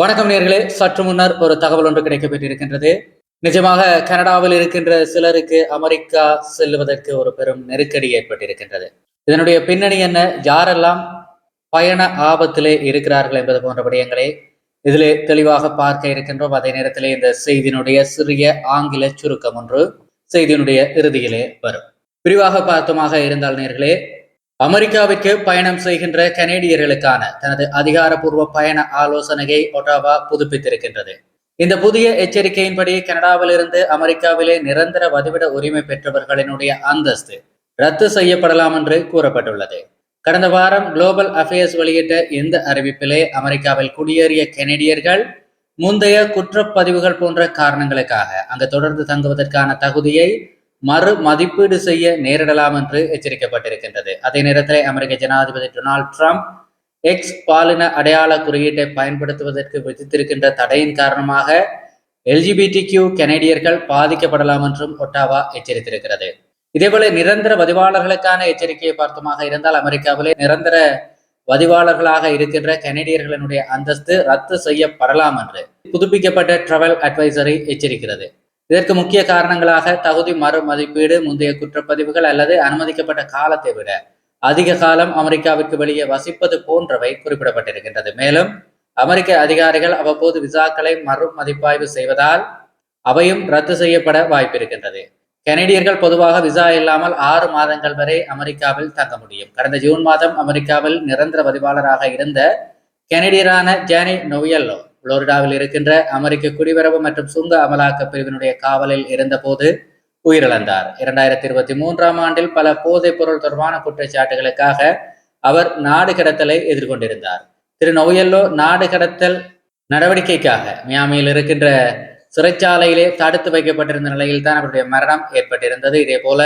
வணக்கம் நேர்களே. சற்று முன்னர் ஒரு தகவல் ஒன்று கிடைக்கப்பட்டிருக்கின்றது நிஜமாக கனடாவில் இருக்கின்ற சிலருக்கு அமெரிக்கா செல்வதற்கு ஒரு பெரும் நெருக்கடி ஏற்பட்டிருக்கின்றது. இதனுடைய பின்னணி என்ன? யாரெல்லாம் பயண ஆபத்திலே இருக்கிறார்கள் என்பது போன்ற விடயங்களை இதிலே தெளிவாக பார்க்க இருக்கின்றோம். அதே நேரத்திலே இந்த செய்தியினுடைய சிறிய ஆங்கில சுருக்கம் ஒன்று செய்தியினுடைய இறுதியிலே வரும். விரிவாக பார்த்தமாக இருந்தால் நேர்களே அமெரிக்காவிற்கு பயணம் செய்கின்ற கனேடியர்களுக்கான தனது அதிகாரப்பூர்வ பயண ஆலோசனையை ஒட்டாவா புதுப்பித்திருக்கின்றது. இந்த புதிய எச்சரிக்கையின்படி கனடாவிலிருந்து அமெரிக்காவிலே நிரந்தர வதிவிட உரிமை பெற்றவர்களினுடைய அந்தஸ்து ரத்து செய்யப்படலாம் என்று கூறப்பட்டுள்ளது. கடந்த வாரம் குளோபல் அஃபேர்ஸ் வெளியிட்ட இந்த அறிவிப்பிலே அமெரிக்காவில் குடியேறிய கெனடியர்கள் முந்தைய குற்றப்பதிவுகள் போன்ற காரணங்களுக்காக அங்கு தொடர்ந்து தங்குவதற்கான தகுதியை மறு மதிப்பீடு செய்ய நேரிடலாம் என்று எச்சரிக்கப்பட்டிருக்கின்றது. அதே நேரத்தில் அமெரிக்க ஜனாதிபதி டொனால்ட் ட்ரம்ப் எக்ஸ் பாலின அடையாள குறியீட்டை பயன்படுத்துவதற்கு விதித்திருக்கின்ற தடையின் காரணமாக எல்ஜிபிடி கியூ கனேடியர்கள் பாதிக்கப்படலாம் என்றும் ஒட்டாவா எச்சரித்திருக்கிறது. இதேபோல நிரந்தர பதிவாளர்களுக்கான எச்சரிக்கையை பார்த்தமாக இருந்தால் அமெரிக்காவிலே நிரந்தர பதிவாளர்களாக இருக்கின்ற கனேடியர்களினுடைய அந்தஸ்து ரத்து செய்யப்படலாம் என்று புதுப்பிக்கப்பட்ட டிராவல் அட்வைசரி எச்சரிக்கிறது. இதற்கு முக்கிய காரணங்களாக தகுதி மறு மதிப்பீடு முந்தைய குற்றப்பதிவுகள் அல்லது அனுமதிக்கப்பட்ட காலத்தை விட அதிக காலம் அமெரிக்காவிற்கு வெளியே வசிப்பது போன்றவை குறிப்பிடப்பட்டிருக்கின்றது. மேலும் அமெரிக்க அதிகாரிகள் அவ்வப்போது விசாக்களை மறு மதிப்பாய்வு செய்வதால் அவையும் ரத்து செய்யப்பட வாய்ப்பிருக்கின்றது. கெனடியர்கள் பொதுவாக விசா இல்லாமல் ஆறு மாதங்கள் வரை அமெரிக்காவில் தங்க முடியும். கடந்த ஜூன் மாதம் அமெரிக்காவில் நிரந்தர பதிவாளராக இருந்த கெனடியரான ஜானி நொவியல்லோ புளோரிடாவில் இருக்கின்ற அமெரிக்க குடிவரவு மற்றும் சுங்க அமலாக்க பிரிவினுடைய காவலில் இருந்தபோது உயிரிழந்தார். இரண்டாயிரத்தி இருபத்தி மூன்றாம் ஆண்டில் பல போதைப் பொருள் தொடர்பான குற்றச்சாட்டுகளுக்காக அவர் நாடு கடத்தலை எதிர்கொண்டிருந்தார். திரு நொயல்லோ நாடு கடத்தல் நடவடிக்கைக்காக மியாமியில் இருக்கின்ற சிறைச்சாலையிலே தடுத்து வைக்கப்பட்டிருந்த நிலையில் தான் அவருடைய மரணம் ஏற்பட்டிருந்தது. இதே போல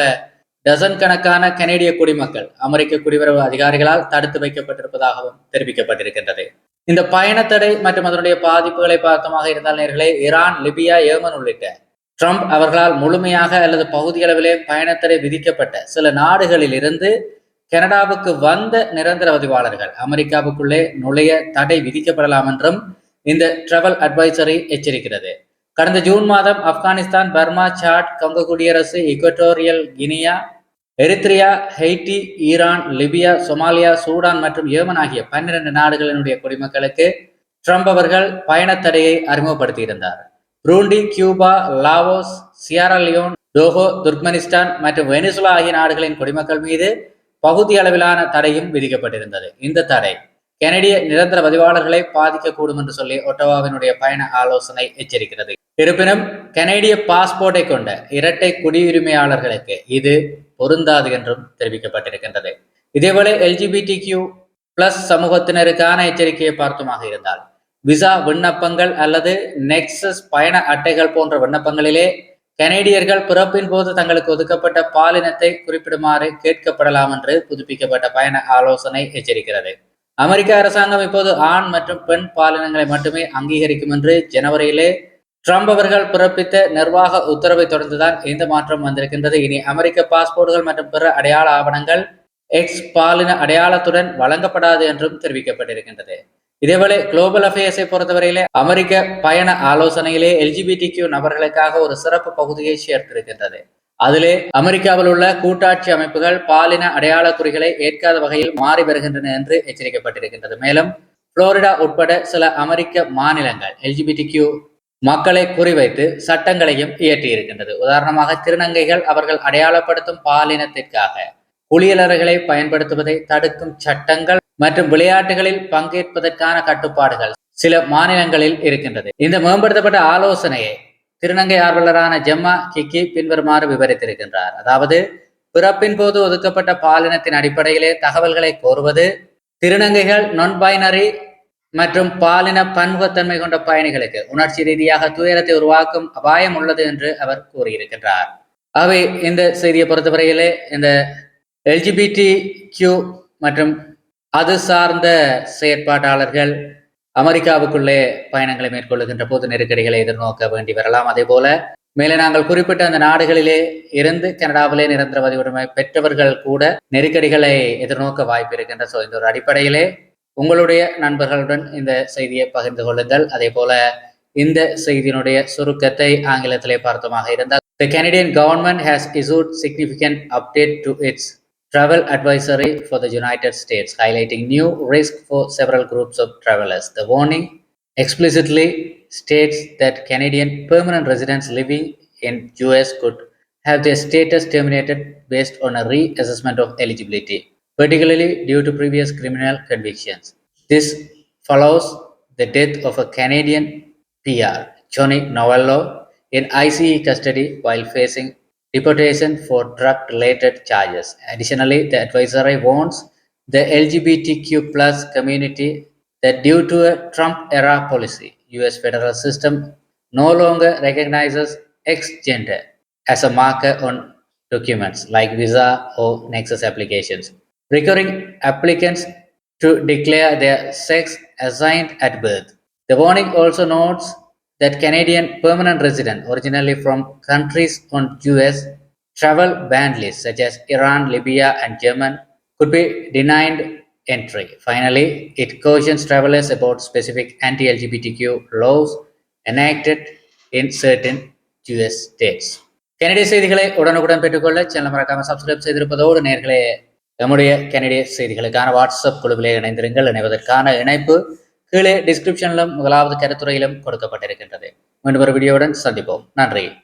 டசன் கணக்கான கனேடிய குடிமக்கள் அமெரிக்க குடிவரவு அதிகாரிகளால் தடுத்து வைக்கப்பட்டிருப்பதாகவும் தெரிவிக்கப்பட்டிருக்கின்றது. இந்த பயணத்தடை மற்றும் அதனுடைய பாதிப்புகளை பார்த்தமாக இருந்தால் நேர்களே ஈரான் லிபியா ஏமன் உள்ளிட்ட ட்ரம்ப் அவர்களால் முழுமையாக அல்லது பகுதியளவிலே பயணத்தடை விதிக்கப்பட்ட சில நாடுகளில் இருந்து கனடாவுக்கு வந்த நிரந்தர பதிவாளர்கள் அமெரிக்காவுக்குள்ளே நுழைய தடை விதிக்கப்படலாம் என்றும் இந்த டிராவல் அட்வைசரி எச்சரிக்கிறது. கடந்த ஜூன் மாதம் ஆப்கானிஸ்தான் பர்மா சாட் கொங்க குடியரசு Equatorial Guinea Eritrea Haiti Iran Libya Somalia Sudan மற்றும் ஏமன் ஆகிய பன்னிரண்டு நாடுகளினுடைய குடிமக்களுக்கு ட்ரம்ப் அவர்கள் பயணத்தடையை அறிமுகப்படுத்தியிருந்தார். Burundi Cuba Laos Sierra Leone Togo Turkmenistan மற்றும் வெனிசுலா ஆகிய நாடுகளின் குடிமக்கள் மீது பகுதி அளவிலான தடையும் விதிக்கப்பட்டிருந்தது. இந்த தடை கெனடிய நிரந்தர பதிவாளர்களை பாதிக்கக்கூடும் என்று சொல்லி ஒட்டோவாவினுடைய பயண ஆலோசனை எச்சரிக்கிறது. இருப்பினும் கனேடிய பாஸ்போர்ட்டை கொண்ட இரட்டை குடியுரிமையாளர்களுக்கு இது பொருந்தாது என்றும் தெரிவிக்கப்பட்டிருக்கின்றது. இதேவேளை எல்ஜிபிடி கியூ பிளஸ் சமூகத்தினருக்கான எச்சரிக்கையை பார்த்துமாக இருந்தால் விசா விண்ணப்பங்கள் அல்லது நெக்ஸஸ் பயண அட்டைகள் போன்ற விண்ணப்பங்களிலே கனேடியர்கள் பிறப்பின் போது தங்களுக்கு ஒதுக்கப்பட்ட பாலினத்தை குறிப்பிடுமாறு கேட்கப்படலாம் என்று புதுப்பிக்கப்பட்ட பயண ஆலோசனை எச்சரிக்கிறது. அமெரிக்க அரசாங்கம் இப்போது ஆண் மற்றும் பெண் பாலினங்களை மட்டுமே அங்கீகரிக்கும் என்று ஜனவரியிலே ட்ரம்ப் அவர்கள் பிறப்பித்த நிர்வாக உத்தரவை தொடர்ந்துதான் இந்த மாற்றம் வந்திருக்கின்றது. இனி அமெரிக்க பாஸ்போர்ட்டுகள் மற்றும் பிற அடையாள ஆவணங்கள் எக்ஸ் பாலின அடையாளத்துடன் வழங்கப்படாது என்றும் தெரிவிக்கப்பட்டிருக்கின்றது. இதேவேளை குளோபல் அஃபேர்ஸை பொறுத்தவரையிலே அமெரிக்க பயண ஆலோசனையிலே எல்ஜிபிடி கியூ நபர்களுக்காக ஒரு சிறப்பு பகுதியை சேர்த்திருக்கின்றது. அதிலே அமெரிக்காவில் உள்ள கூட்டாட்சி அமைப்புகள் பாலின அடையாள குறிகளை ஏற்காத வகையில் மாறி வருகின்றன என்று எச்சரிக்கப்பட்டிருக்கின்றது. மேலும் புளோரிடா உட்பட சில அமெரிக்க மாநிலங்கள் எல்ஜிபிடி கியூ மக்களை குறிவைத்து சட்டங்களையும் இயற்றியிருக்கின்றது. உதாரணமாக திருநங்கைகள் அவர்கள் அடையாளப்படுத்தும் பாலினத்திற்காக குளியலறைகளை பயன்படுத்துவதை தடுக்கும் சட்டங்கள் மற்றும் விளையாட்டுகளில் பங்கேற்பதற்கான கட்டுப்பாடுகள் சில மாநிலங்களில் இருக்கின்றது. இந்த மேம்படுத்தப்பட்ட ஆலோசனையை திருநங்கை ஆர்வலரான ஜெம்மா கிக்கி பின்வருமாறு விவரித்திருக்கின்றார். அதாவது பிறப்பின் போது ஒதுக்கப்பட்ட பாலினத்தின் அடிப்படையிலே தகவல்களை கோருவது திருநங்கைகள் நான் பைனரி மற்றும் பாலின பன்முகத்தன்மை கொண்ட பயணிகளுக்கு உணர்ச்சி ரீதியாக துயரத்தை உருவாக்கும் அபாயம் உள்ளது என்று அவர் கூறியிருக்கின்றார். ஆகவே இந்த செய்தியை பொறுத்தவரையிலே இந்த எல்ஜிபிடி கியூ மற்றும் அது சார்ந்த செயற்பாட்டாளர்கள் அமெரிக்காவுக்குள்ளே பயணங்களை மேற்கொள்ளுகின்ற பொது நெருக்கடிகளை எதிர்நோக்க வேண்டி வரலாம். அதே போல மேலே நாங்கள் குறிப்பிட்ட அந்த நாடுகளிலே இருந்து கனடாவிலே நிரந்தர உரிமை பெற்றவர்கள் கூட நெருக்கடிகளை எதிர்நோக்க வாய்ப்பு இருக்கின்ற ஸோ இந்த ஒரு அடிப்படையிலே உங்களுடைய நண்பர்களுடன் இந்த செய்தியை பகிர்ந்து கொள்ளுங்கள் அதே போல இந்த செய்தியினுடைய சுருக்கத்தை ஆங்கிலத்திலே பார்த்தமாக இருந்தால் The Canadian government has issued significant update to its travel advisory for the United States, highlighting new risk for several groups of travelers. The warning explicitly states that Canadian permanent residents living in US could have their status terminated based on a reassessment of eligibility, particularly due to previous criminal convictions. This follows the death of a Canadian PR, Johnny Novello, in ICE custody while facing deportation for drug-related charges. Additionally, the advisory warns the LGBTQ plus community that due to a Trump-era policy, U.S. federal system no longer recognizes ex-gender as a marker on documents like visa or nexus applications, requiring applicants to declare their sex assigned at birth. The warning also notes that Canadian permanent residents originally from countries on US travel ban lists such as Iran, Libya, and Yemen could be denied entry. Finally, it cautions travelers about specific anti LGBTQ laws enacted in certain US states. கனடிய செய்திகளை உடனுக்குடன் பெற்றுக்கொள்ள channel மறக்காம subscribe செய்திருப்பதோடு நேர்களே நம்முடைய கனடிய செய்திகளுக்கான WhatsApp குழுவிலே இணைந்திருங்கள். இணைவதற்கான இணைப்பு கீழே டிஸ்கிரிப்ஷனிலும் முதலாவது கருத்துறையிலும் கொடுக்கப்பட்டிருக்கின்றது. மீண்டும் ஒரு வீடியோவுடன் சந்திப்போம். நன்றி.